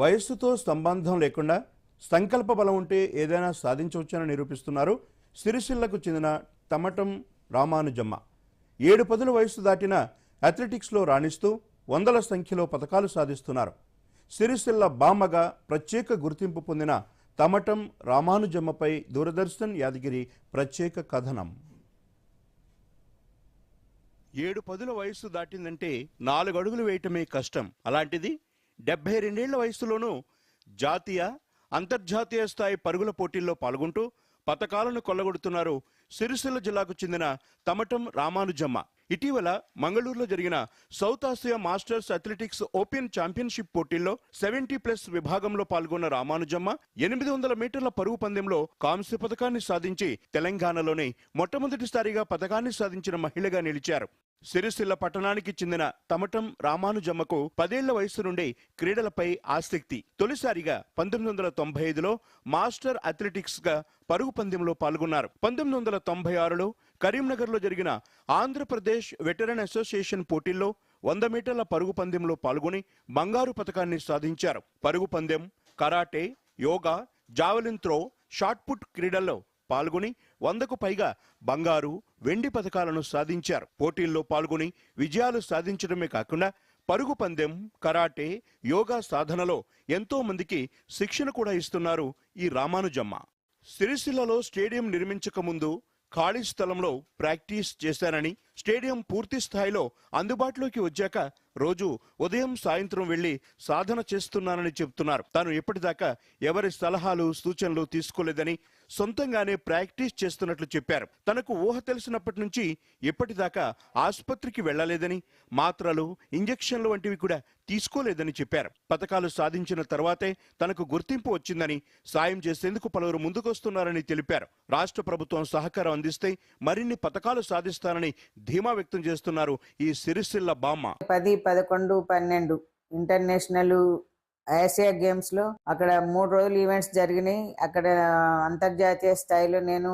వయస్సుతో సంబంధం లేకుండా సంకల్ప బలం ఉంటే ఏదైనా సాధించవచ్చని నిరూపిస్తున్నారు సిరిసిల్లకు చెందిన తమటం రామానుజమ్మ. ఏడు పదుల వయస్సు దాటిన అథ్లెటిక్స్లో రాణిస్తూ వందల సంఖ్యలో పథకాలు సాధిస్తున్నారు. సిరిసిల్ల బామ్మగా ప్రత్యేక గుర్తింపు పొందిన తమటం రామానుజమ్మపై దూరదర్శన్ యాదగిరి ప్రత్యేక కథనం. ఏడు పదుల వయస్సు దాటిందంటే నాలుగు అడుగులు వేయటమే కష్టం. అలాంటిది డెబ్బై రెండేళ్ళ వయసులోనూ జాతీయ అంతర్జాతీయ స్థాయి పరుగుల పోటీల్లో పాల్గొంటూ పథకాలను కొల్లగొడుతున్నారు సిరిసిల్ల జిల్లాకు చెందిన తమటం రామానుజమ్మ. ఇటీవల మంగళూరులో జరిగిన South Asia masters athletics open championship పోటీల్లో సెవెంటీ ప్లస్ విభాగంలో పాల్గొన్న రామానుజమ్మ ఎనిమిది వందల మీటర్ల పరుగు పందెంలో కాంస్య పథకాన్ని సాధించి తెలంగాణలోనే మొట్టమొదటిసారిగా పథకాన్ని సాధించిన మహిళగా నిలిచారు. సిరిసిల్ల పట్టణానికి చెందిన తమటం రామానుజమ్మకు పదేళ్ళ వయసు నుండి క్రీడలపై ఆసక్తి. తొలిసారిగా పంతొమ్మిది వందల తొంభై ఐదులో మాస్టర్ అథ్లెటిక్స్గా పరుగు పందెంలో పాల్గొన్నారు. పంతొమ్మిది వందల తొంభై ఆరులో కరీంనగర్లో జరిగిన ఆంధ్రప్రదేశ్ వెటరన్ అసోసియేషన్ పోటీల్లో వంద మీటర్ల పరుగు పందెంలో పాల్గొని బంగారు పథకాన్ని సాధించారు. పరుగు పందెం karate yoga javelin throw shot put క్రీడల్లో పాల్గొని వందకు పైగా బంగారు వెండి పథకాలను సాధించారు. పోటీల్లో పాల్గొని విజయాలు సాధించడమే కాకుండా పరుగు పందెం కరాటే యోగా సాధనలో ఎంతో మందికి శిక్షణ కూడా ఇస్తున్నారు ఈ రామానుజమ్మ. సిరిసిల్లలో స్టేడియం నిర్మించక ముందు ఖాళీ స్థలంలో ప్రాక్టీస్ చేశారని స్టేడియం పూర్తి స్థాయిలో అందుబాటులోకి వచ్చాక రోజు ఉదయం సాయంత్రం వెళ్ళి సాధన చేస్తున్నానని చెబుతున్నారు తాను ఎప్పటిదాకా ఎవరి సలహాలు సూచనలు తీసుకోలేదని సొంతంగానే ప్రాక్టీస్ చేస్తున్నట్లు చెప్పారు. తనకు ఊహ తెలిసినప్పటి నుంచి ఇప్పటిదాకా ఆసుపత్రికి వెళ్ళలేదని మాత్రలు ఇంజెక్షన్లు వంటివి కూడా తీసుకోలేదని చెప్పారు. పథకాలు సాధించిన తర్వాతే తనకు గుర్తింపు వచ్చిందని సాయం చేసేందుకు పలువురు ముందుకొస్తున్నారని తెలిపారు. రాష్ట్ర ప్రభుత్వం సహకారం అందిస్తే మరిన్ని పథకాలు సాధిస్తానని ధీమా వ్యక్తం చేస్తున్నారు ఈ సిరిసిల్ల బామ్మ. పది పదకొండు పన్నెండు. ఇంటర్నేషనల్ ఆసియా గేమ్స్లో అక్కడ మూడు రోజులు ఈవెంట్స్ జరిగినాయి. అక్కడ అంతర్జాతీయ స్థాయిలో నేను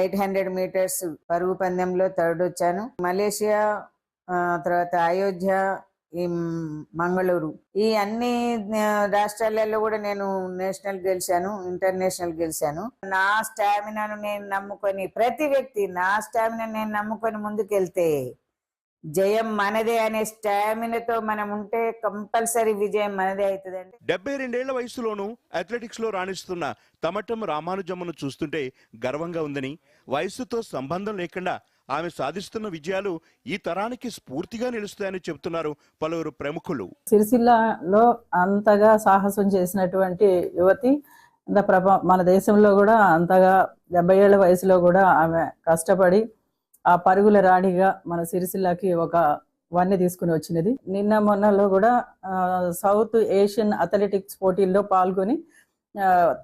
ఎయిట్ హండ్రెడ్ మీటర్స్ పరుగు పందెంలో థర్డ్ వచ్చాను. మలేషియా తర్వాత అయోధ్య ఈ మంగళూరు. ఈ అన్ని రాష్ట్రాలలో కూడా నేను నేషనల్ గెలిచాను ఇంటర్నేషనల్ గెలిచాను. నా స్టామినాను నేను నమ్ముకొని ప్రతి వ్యక్తి నా స్టామినా నేను నమ్ముకొని ముందుకెళ్తే జయం మనదే అనే స్టామినాతో మనం ఉంటే కంపల్సరీ విజయం మనదే అవుతుందండి. డెబ్బై రెండేళ్ళ వయసులోనూ అథ్లెటిక్స్లో రాణిస్తున్న తమటం రామానుజమ్మను చూస్తుంటే గర్వంగా ఉందని వయసుతో సంబంధం లేకుండా ఆమె సాధిస్తున్న విజయాలు ఈ తరానికి స్ఫూర్తిగా నిలుస్తాయని చెబుతున్నారు పలువురు ప్రముఖులు. సిరిసిల్లలో అంతగా సాహసం చేసినటువంటి యువతి మన దేశంలో కూడా అంతగా డెబ్బై ఏళ్ళ వయసులో కూడా ఆమె కష్టపడి ఆ పరుగుల రాణిగా మన సిరిసిల్లకి ఒక వన్నె తీసుకుని వచ్చినది. నిన్న మొన్నలో కూడా సౌత్ ఏషియన్ అథ్లెటిక్స్ పోటీల్లో పాల్గొని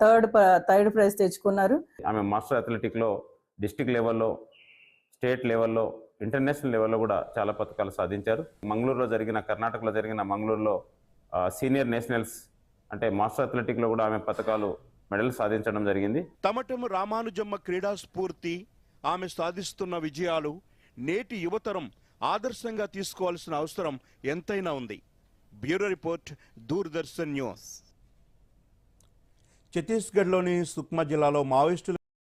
థర్డ్ థర్డ్ ప్రైజ్ తెచ్చుకున్నారు. ఆమె మాస్టర్ అథ్లెటిక్లో డిస్టిక్ లెవెల్లో స్టేట్ లెవెల్లో ఇంటర్నేషనల్ లెవెల్లో కూడా చాలా పథకాలు సాధించారు. మంగళూరులో జరిగిన కర్ణాటకలో జరిగిన మంగళూరులో సీనియర్ నేషనల్స్ అంటే మాస్టర్ అథ్లెటిక్లో కూడా ఆమె పథకాలు మెడల్ సాధించడం జరిగింది. తమటం రామానుజమ్మ క్రీడా స్ఫూర్తి ఆమె సాధిస్తున్న విజయాలు నేటి యువతరం ఆదర్శంగా తీసుకోవాల్సిన అవసరం ఎంతైనా ఉంది. Bureau report Doordarshan news. ఛత్తీస్గఢ్లోని సుక్మా జిల్లాలో మావోయిస్టులు